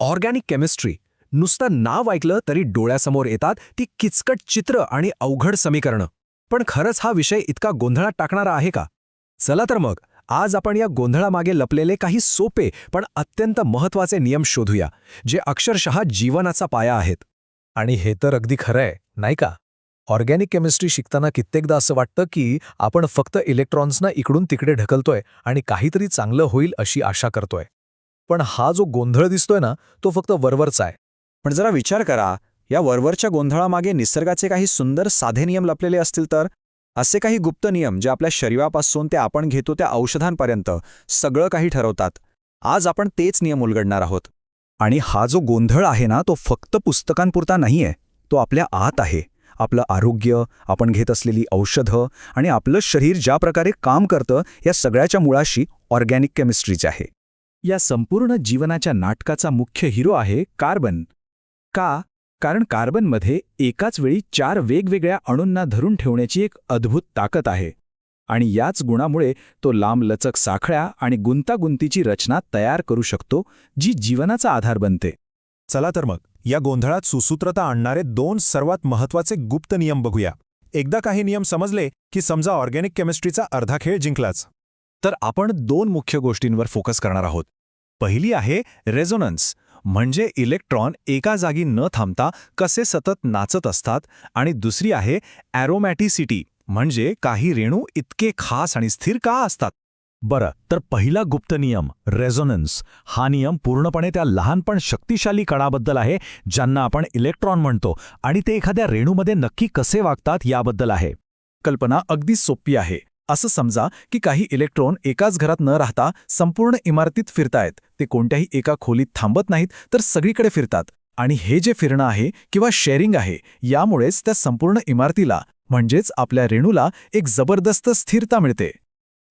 Organic chemistry. नुसतं नाव ऐकलं तरी डोळ्यासमोर येतात ती किचकट चित्र आणि अवघड समीकरणं. पण खरंच हा विषय इतका गोंधळात टाकणारा आहे का? चला तर मग आज आपण या गोंधळामागे लपलेले काही सोपे पण अत्यंत महत्त्वाचे नियम शोधूया जे अक्षरशः जीवनाचा पाया आहेत. आणि हे तर अगदी खरं आहे नाही का? ऑर्गॅनिक केमिस्ट्री शिकताना कित्येकदा असं वाटतं की आपण फक्त इलेक्ट्रॉन्सना इकडून तिकडे ढकलतोय आणि काहीतरी चांगलं होईल अशी आशा करतोय. पण हा जो गोंधळ दिसतोय ना तो फक्त वरवरचा आहे. पण जरा विचार करा या वरवरच्या गोंधळामागे निसर्गाचे काही सुंदर साधे नियम लपलेले असतील तर? असे काही गुप्त नियम जे आपल्या शरीरापासून ते आपण घेतो त्या औषधांपर्यंत सगळं काही ठरवतात. आज आपण तेच नियम उलगडणार आहोत. आणि हा जो गोंधळ आहे ना तो फक्त पुस्तकांपुरता नाहीये. तो आपल्या आत आहे. आपलं आरोग्य आपण घेत असलेली औषधं आणि आपलं शरीर ज्या प्रकारे काम करतं या सगळ्याच्या मुळाशी ऑर्गॅनिक केमिस्ट्रीचे आहे. या संपूर्ण जीवनाच्या नाटकाचा मुख्य हिरो आहे कार्बन. का? कारण कार्बनमध्ये एकाच वेळी चार वेगवेगळ्या अणूंना धरून ठेवण्याची एक अद्भुत ताकद आहे. आणि याच गुणामुळे तो लांबलचक साखळ्या आणि गुंतागुंतीची रचना तयार करू शकतो जी जीवनाचा आधार बनते. चला तर मग या गोंधळात सुसूत्रता आणणारे दोन सर्वात महत्त्वाचे गुप्त नियम बघूया. एकदा काही नियम समजले की समजा ऑर्गॅनिक केमिस्ट्रीचा अर्धा खेळ जिंकलाच. तर आपण दोन मुख्य गोष्टींवर फोकस करणार आहोत. पहिली आहे रेझोनन्स म्हणजे इलेक्ट्रॉन एका जागी न थांबता कसे सतत नाचत असतात आणि दुसरी आहे ॲरोमॅटिसिटी म्हणजे काही रेणू इतके खास आणि स्थिर का असतात? बरं तर पहिला गुप्त नियम रेझोनन्स हा नियम पूर्णपणे त्या लहान पण शक्तिशाली कणाबद्दल आहे ज्यांना आपण इलेक्ट्रॉन म्हणतो आणि ते एखाद्या रेणूमध्ये नक्की कसे वागतात याबद्दल आहे. कल्पना अगदी सोपी आहे. असं समजा की काही इलेक्ट्रॉन एकाच घरात न राहता संपूर्ण इमारतीत फिरतायत. ते कोणत्याही एका खोलीत थांबत नाहीत तर सगळीकडे फिरतात. आणि हे जे फिरणं आहे किंवा शेअरिंग आहे यामुळेच त्या संपूर्ण इमारतीला म्हणजेच आपल्या रेणूला एक जबरदस्त स्थिरता मिळते.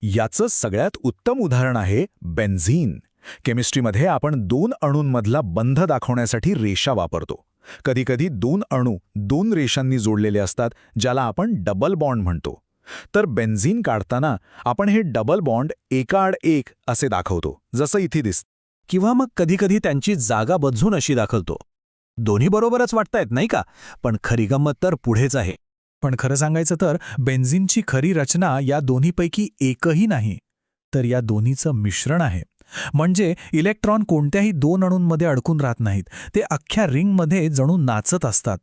याचं सगळ्यात उत्तम उदाहरण आहे बेन्झीन. केमिस्ट्रीमध्ये आपण दोन अणूंमधला बंध दाखवण्यासाठी रेषा वापरतो. कधीकधी दोन अणू दोन रेषांनी जोडलेले असतात ज्याला आपण डबल बॉन्ड म्हणतो. तर बेन्झीन काढताना आपण हे डबल बॉन्ड एकाआड एक असे दाखवतो जसं इथे दिसतं. किंवा मग कधीकधी त्यांची जागा बदलून अशी दाखवतो. दोन्ही बरोबरच वाटतायत नाही का? पण खरी गंमत तर पुढेच आहे. पण खरं सांगायचं तर बेन्झिनची खरी रचना या दोन्हीपैकी एकही नाही तर या दोन्हीचं मिश्रण आहे. म्हणजे इलेक्ट्रॉन कोणत्याही दोन अणूंमध्ये अडकून राहत नाहीत ते अख्ख्या रिंगमध्ये जणू नाचत असतात.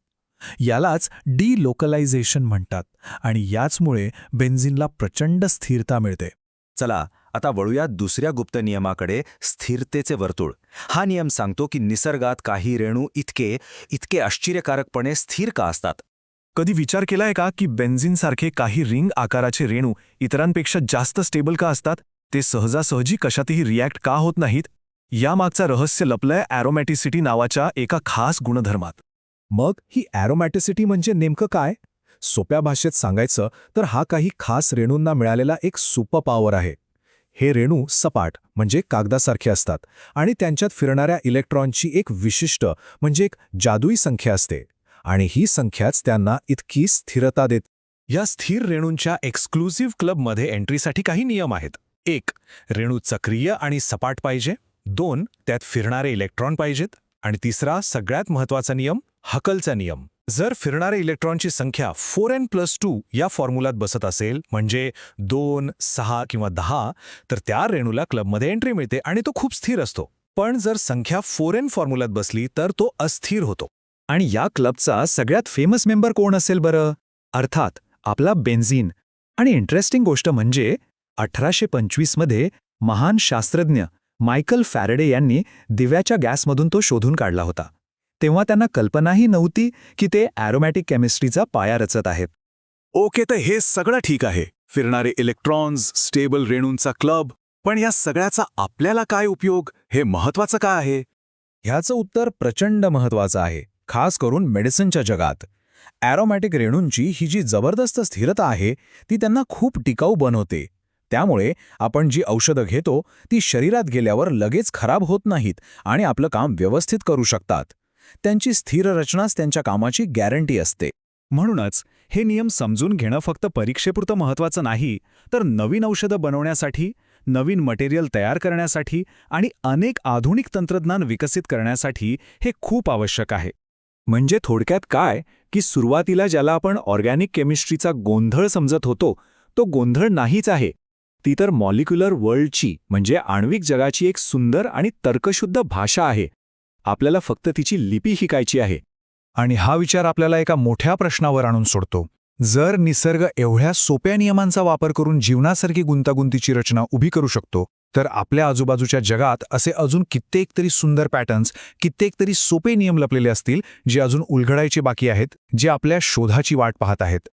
यालाच डी लोकलायझेशन म्हणतात आणि याचमुळे बेन्झिनला प्रचंड स्थिरता मिळते. चला आता वळूया दुसऱ्या गुप्त नियमाकडे स्थिरतेचे वर्तुळ. हा नियम सांगतो की निसर्गात काही रेणू इतके इतके आश्चर्यकारकपणे स्थिर का असतात? कधी विचार केलाय का की बेन्झिनसारखे काही रिंग आकाराचे रेणू इतरांपेक्षा जास्त स्टेबल का असतात? ते सहजासहजी कशातही रिॲक्ट का होत नाहीत? यामागचा रहस्य लपलंय ॲरोमॅटिसिटी नावाच्या एका खास गुणधर्मात. मग ही ॲरोमॅटिसिटी म्हणजे नेमकं काय? सोप्या भाषेत सांगायचं तर हा काही खास रेणूंना मिळालेला एक सुपर पॉवर आहे. हे रेणू सपाट म्हणजे कागदासारखे असतात आणि त्यांच्यात फिरणाऱ्या इलेक्ट्रॉनची एक विशिष्ट म्हणजे एक जादुई संख्या असते. आणि ही संख्याच त्यांना इतकी स्थिरता देत या स्थिर रेणूंच्या एक्सक्लुझिव्ह क्लबमध्ये एंट्रीसाठी काही नियम आहेत. एक रेणू चक्रीय आणि सपाट पाहिजे. दोन त्यात फिरणारे इलेक्ट्रॉन पाहिजेत. आणि तिसरा सगळ्यात महत्त्वाचा नियम हकलचा नियम. जर फिरणारे इलेक्ट्रॉनची संख्या फोर एन प्लस टू या फॉर्म्युलात बसत असेल म्हणजे दोन सहा किंवा दहा तर त्या रेणूला क्लबमध्ये एंट्री मिळते आणि तो खूप स्थिर असतो. पण जर संख्या फोर एन फॉर्म्युलात बसली तर तो अस्थिर होतो. आणि या क्लबचा सगळ्यात फेमस मेंबर कोण असेल बरं? अर्थात आपला बेन्झिन. आणि इंटरेस्टिंग गोष्ट म्हणजे अठराशे पंचवीसमध्ये महान शास्त्रज्ञ मायकल फॅरेडे यांनी दिव्याच्या गॅसमधून तो शोधून काढला होता. तेव्हा त्यांना कल्पनाही नव्हती की ते ॲरोमॅटिक केमिस्ट्रीचा पाया रचत आहेत. ओके तर हे सगळं ठीक आहे. फिरणारे इलेक्ट्रॉन्स स्टेबल रेणूंचा क्लब पण या सगळ्याचा आपल्याला काय उपयोग? हे महत्वाचं काय आहे? ह्याचं उत्तर प्रचंड महत्वाचं आहे खास करून मेडिसिनच्या जगात. ॲरोमॅटिक रेणूंची ही जी जबरदस्त स्थिरता आहे ती त्यांना खूप टिकाऊ बनवते. त्यामुळे आपण जी औषधं घेतो ती शरीरात गेल्यावर लगेच खराब होत नाहीत आणि आपलं काम व्यवस्थित करू शकतात. त्यांची स्थिर रचनाच त्यांच्या कामाची गॅरंटी असते. म्हणूनच हे नियम समजून घेणं फक्त परीक्षेपुरतं महत्वाचं नाही तर नवीन औषधं बनवण्यासाठी नवीन मटेरियल तयार करण्यासाठी आणि अनेक आधुनिक तंत्रज्ञान विकसित करण्यासाठी हे खूप आवश्यक आहे. म्हणजे थोडक्यात काय की सुरुवातीला ज्याला आपण ऑर्गॅनिक केमिस्ट्रीचा गोंधळ समजत होतो तो गोंधळ नाहीच आहे. ती तर मॉलिक्युलर वर्ल्डची म्हणजे आण्विक जगाची एक सुंदर आणि तर्कशुद्ध भाषा आहे. आपल्याला फक्त तिची लिपी शिकायची आहे. आणि हा विचार आपल्याला एका मोठ्या प्रश्नावर आणून सोडतो. जर निसर्ग एवढ्या सोप्या नियमांचा वापर करून जीवनासारखी गुंतागुंतीची रचना उभी करू शकतो तर आपल्या आजूबाजूच्या जगात असे अजून कित्येक तरी सुंदर पॅटर्न्स कित्येक तरी सोपे नियम लपलेले असतील जे अजून उलगडायचे बाकी आहेत जे आपल्या शोधाची वाट पाहत आहेत.